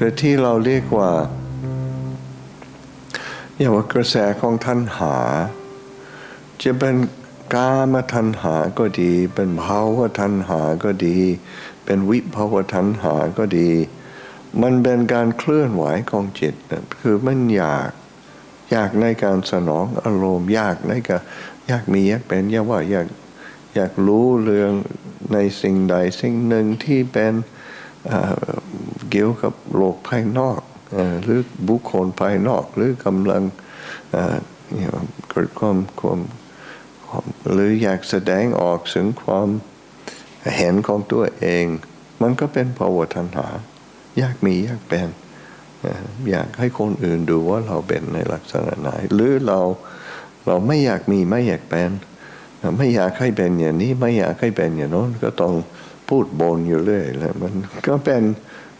รือที่เราเรียกว่าอย่างว่ากระแสของทันหา จะเป็นกามทันหาก็ดี เป็นภาวะทันหาก็ดี เป็นวิภาวะทันหาก็ดี มันเป็นการเคลื่อนไหวของจิตคือมันอยากอยากในการสนองอารมณ์ อยากในการอยากมีอยากเป็นอยากว่าอยากอยากรู้เรื่องในสิ่งใดสิ่งหนึ่งที่เป็น เกี่ยวกับโลกภายนอกอหรือบุคคลภายนอกหรือกำลังเกิดความความความหรืออยากแสดงออกถึงความเห็นของตัวเอง มันก็เป็นภาวะทันหา อยากมีอยากเป็นอยากให้คนอื่นดูว่าเราเป็นในลักษณะไหน หรือเราเราไม่อยากมีไม่อยากเป็น ไม่อยากให้เป็นอย่างนี้ไม่อยากให้เป็นอย่างโน้นก็ต้อง พูดบนอยู่เรื่อยแล้วมันก็เป็น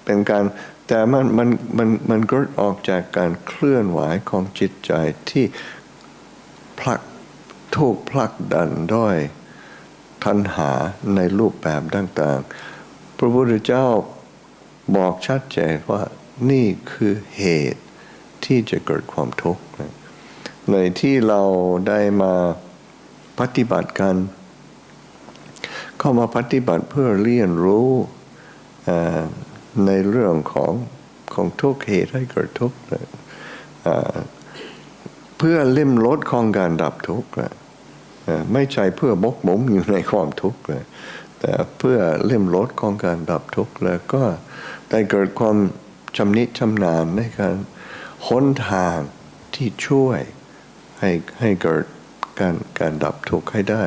เป็นการแต่มันมันมันมันก็ออกจากการเคลื่อนไหวของจิตใจที่ผลักถูกผลักดันด้วยทันหาในรูปแบบต่างๆ พระพุทธเจ้าบอกชัดเจนว่านี่คือเหตุที่จะเกิดความทุกข์ในที่เราได้มาปฏิบัติกัน เข้ามาปฏิบัติเพื่อเรียนรู้ในเรื่องของของทุกข์เหตุให้เกิดทุกข์เพื่อเล่มลดของการดับทุกข์ไม่ใช่เพื่อบกหมมอยู่ในความทุกข์แต่เพื่อเล่มลดของการดับทุกข์แล้วก็ได้เกิดความชำนิชำนาญในการค้นทางที่ช่วยให้ให้เกิดการการดับทุกข์ให้ได้